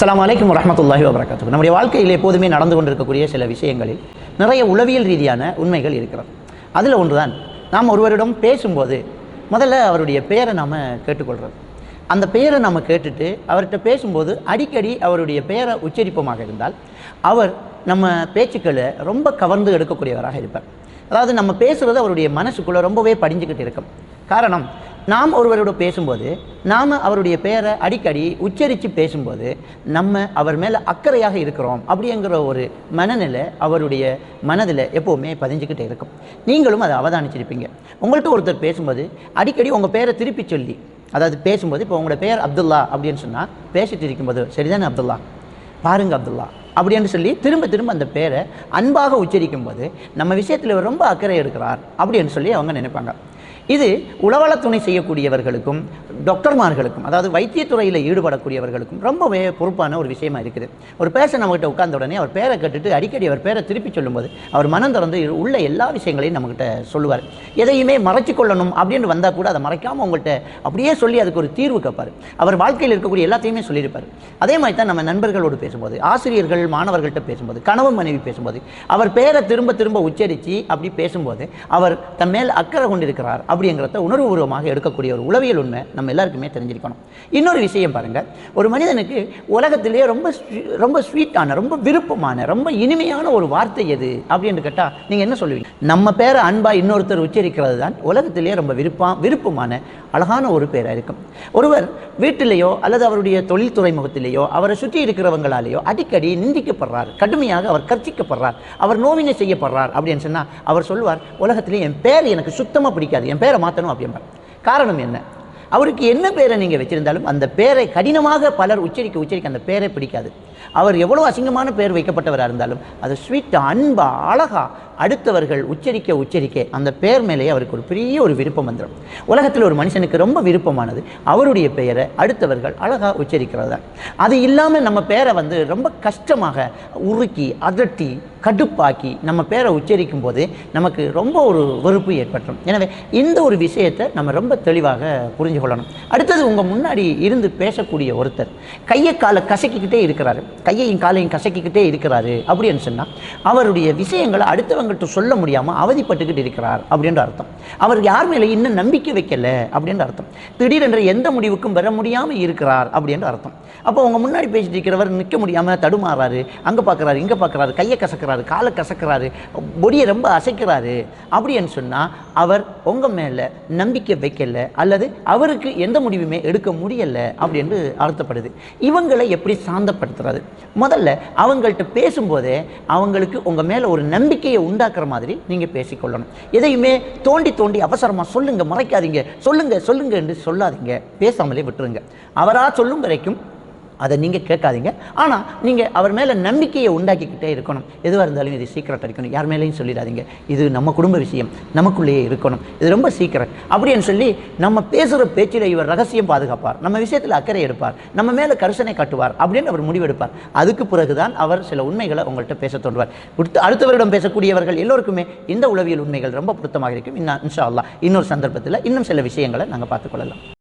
அஸ்ஸலாமு வலைக்கம் வரமத்துல்லாஹி வபரகாத்துஹு. நம்முடைய வாழ்க்கையில் எப்போதுமே நடந்து கொண்டிருக்கக்கூடிய சில விஷயங்களில் நிறைய உளவியல் ரீதியான உண்மைகள் இருக்கிறது. அதில் ஒன்றுதான். நாம் ஒருவரிடம் பேசும்போது முதல்ல அவருடைய பெயரை நாம் கேட்டுக்கொள்கிறோம் அந்த பெயரை நம்ம கேட்டுட்டு அவர்கிட்ட பேசும்போது அடிக்கடி அவருடைய பெயரை உச்சரிப்பமாக இருந்தால் அவர் நம்ம பேச்சுக்களை ரொம்ப கவர்ந்து எடுக்கக்கூடியவராக இருப்பார். அதாவது நம்ம பேசுகிறது அவருடைய மனசுக்குள்ளே ரொம்பவே படிஞ்சுக்கிட்டு இருக்கும். காரணம் நாம் ஒருவரோட பேசும்போது நாம் அவருடைய பெயரை அடிக்கடி உச்சரித்து பேசும்போது நம்ம அவர் மேலே அக்கறையாக இருக்கிறோம் அப்படிங்கிற ஒரு மனநிலை அவருடைய மனதில் எப்போவுமே பதிஞ்சுக்கிட்டே இருக்கும். நீங்களும் அதை அவதானிச்சிருப்பீங்க. உங்கள்கிட்ட ஒருத்தர் பேசும்போது அடிக்கடி உங்கள் பேரை திருப்பி சொல்லி அதாவது பேசும்போது இப்போ உங்களோட பேர் அப்துல்லா அப்படின்னு சொன்னால் பேசிட்டு இருக்கும்போது சரிதானே அப்துல்லா? பாருங்க அப்துல்லா. அப்படின்னு சொல்லி திரும்ப திரும்ப அந்த பேரை அன்பாக உச்சரிக்கும் போது நம்ம விஷயத்தில் ரொம்ப அக்கறை எடுக்கிறார் அப்படின்னு சொல்லி அவங்க நினைப்பாங்க. இது உளவள துணை செய்யக்கூடியவர்களுக்கும் டாக்டர்மார்களுக்கும் அதாவது வைத்தியத்துறையில் ஈடுபடக்கூடியவர்களுக்கும் ரொம்பவே பொறுப்பான ஒரு விஷயமா இருக்குது. ஒரு பேஷன் நம்மகிட்ட உட்கார்ந்த உடனே அவர் பேரை கேட்டுட்டு அடிக்கடி அவர் பேரை திருப்பி சொல்லும்போது அவர் மனம் திறந்து உள்ள எல்லா விஷயங்களையும் நம்மகிட்ட சொல்லுவார். எதையுமே மறைச்சு கொள்ளணும் அப்படின்னு வந்தால் கூட அதை மறைக்காமல் உங்கள்கிட்ட அப்படியே சொல்லி அதுக்கு ஒரு தீர்வு கேட்பார். அவர் வாழ்க்கையில் இருக்கக்கூடிய எல்லாத்தையுமே சொல்லியிருப்பார். அதே மாதிரி தான் நம்ம நண்பர்களோடு பேசும்போது ஆசிரியர்கள் மாணவர்கள்ட்ட பேசும்போது கணவன் மனைவி பேசும்போது அவர் பேரை திரும்ப திரும்ப உச்சரித்து அப்படி பேசும்போது அவர் தன் மேல் அக்கறை கொண்டிருக்கிறார். அப்படிங்கிறத உணர்வுபூர்வமாக எடுக்கக்கூடிய ஒரு உளவியல் உண்மை நம்ம எல்லாருக்குமே தெரிஞ்சிருக்கணும். இன்னொரு விஷயம் பாருங்க. ஒரு மனிதனுக்கு உலகத்திலேயே ரொம்ப ரொம்ப ஸ்வீட்டான ரொம்ப விருப்பமான ரொம்ப இனிமையான ஒரு வார்த்தை எது அப்படின்னு கேட்டால் நீங்கள் என்ன சொல்லுவீங்க? நம்ம பேரை அன்பா இன்னொருத்தர் உச்சரிக்கிறது தான் உலகத்திலேயே ரொம்ப விருப்பம் விருப்பமான அழகான ஒரு பேராக இருக்கும். ஒருவர் வீட்டிலேயோ அல்லது அவருடைய தொழில் துறைமுகத்திலேயோ அவரை சுற்றி இருக்கிறவங்களாலேயோ அடிக்கடி நிந்திக்கப்படுறார். கடுமையாக அவர் கர்ச்சிக்கப்படுறார் அவர் நோவினை செய்யப்படுறார் அப்படின்னு சொன்னால் அவர் சொல்லுவார் உலகத்திலே என் பேர் எனக்கு சுத்தமாக பிடிக்காது. என் பேரை மாற்றணும் அப்படிம்பாங்க. காரணம் என்ன? அவருக்கு என்ன பேரை நீங்கள் வச்சிருந்தாலும் அந்த பேரை கடினமாக பலர் உச்சரிக்க உச்சரிக்க அந்த பேரை பிடிக்காது. அவர் எவ்வளோ அசிங்கமான பேர் வைக்கப்பட்டவராக இருந்தாலும் அது ஸ்வீட் அன்பா அழகா அடுத்தவர்கள் உச்சரிக்க உச்சரிக்க அந்த பேர் மேலேயே அவருக்கு ஒரு பெரிய ஒரு விருப்பம் வந்துடும். உலகத்தில் ஒரு மனுஷனுக்கு ரொம்ப விருப்பமானது அவருடைய பெயரை அடுத்தவர்கள் அழகா உச்சரிக்கிறது தான். அது இல்லாமல் நம்ம பேரை வந்து ரொம்ப கஷ்டமாக உருக்கி அதட்டி கடுப்பாக்கி நம்ம பேரை உச்சரிக்கும் போது நமக்கு ரொம்ப ஒரு வெறுப்பு ஏற்பட்டுரும். எனவே இந்த ஒரு விஷயத்தை நம்ம ரொம்ப தெளிவாக புரிஞ்சு கொள்ளணும். அடுத்தது உங்கள் முன்னாடி இருந்து பேசக்கூடிய ஒருத்தர் கையை காலை கசக்கிக்கிட்டே இருக்கிறாரு. கையையும் காலையும் கசக்கிக்கிட்டே இருக்கிறாரு அப்படின்னு சொன்னால் அவருடைய விஷயங்களை அடுத்தவங்கள்ட்ட சொல்ல முடியாமல் அவதிப்பட்டுக்கிட்டு இருக்கிறார் அப்படின்ற அர்த்தம். அவர் யார் மேலே இன்னும் நம்பிக்கை வைக்கல அப்படின்ற அர்த்தம். திடீரென்று எந்த முடிவுக்கும் வர முடியாமல் இருக்கிறார் அப்படின்ற அர்த்தம். அப்போ உங்கள் முன்னாடி பேசிட்டு இருக்கிறவர் நிற்க முடியாமல் தடுமாறாரு. அங்கே பார்க்குறாரு இங்கே பார்க்குறாரு கையை கசக்கிறாரு. காலை கசக்கிறாரு பொடியை ரொம்ப அசைக்கிறாரு அப்படின்னு சொன்னால் அவர் உங்கள் மேலே நம்பிக்கை வைக்கல அல்லது அவருக்கு எந்த முடிவுமே எடுக்க முடியல அப்படின்னு அர்த்தப்படுது. இவங்களை எப்படி சாந்தப்படுத்துறது? முதல்ல அவங்கள்ட்ட பேசும்போதே அவங்களுக்கு உங்கள் மேலே ஒரு நம்பிக்கையை உண்டாக்குற மாதிரி நீங்கள் பேசிக்கொள்ளணும். எதையுமே தோண்டி தோண்டி அவசரமாக சொல்லுங்க மறைக்காதீங்க சொல்லுங்க சொல்லுங்கள் என்று சொல்லாதீங்க பேசாமலே விட்டுருங்க. அவராக சொல்லும் வரைக்கும் அதை நீங்கள் கேட்காதீங்க. ஆனால் நீங்கள் அவர் மேலே நம்பிக்கையை உண்டாக்கிக்கிட்டே இருக்கணும். எதுவாக இருந்தாலும் இது சீக்கிரம் இருக்கணும். யார் மேலேயும் சொல்லிடாதீங்க. இது நம்ம குடும்ப விஷயம். நமக்குள்ளேயே இருக்கணும். இது ரொம்ப சீக்கிரம் அப்படின்னு சொல்லி நம்ம பேசுகிற பேச்சில் இவர் ரகசியம் பாதுகாப்பார். நம்ம விஷயத்தில் அக்கறை எடுப்பார். நம்ம மேலே கரிசனை காட்டுவார் அப்படின்னு அவர் முடிவெடுப்பார். அதுக்கு பிறகுதான் அவர் சில உண்மைகளை உங்கள்கிட்ட பேச தோன்றுவார். கொடுத்து அடுத்தவரிடம் பேசக்கூடியவர்கள் எல்லோருக்குமே இந்த உளவியல் உண்மைகள் ரொம்ப பொருத்தமாக இருக்கும். இன்னும் இன்ஷா அல்லாஹ். இன்னொரு சந்தர்ப்பத்தில் இன்னும் சில விஷயங்களை நாங்கள் பார்த்துக்கொள்ளலாம்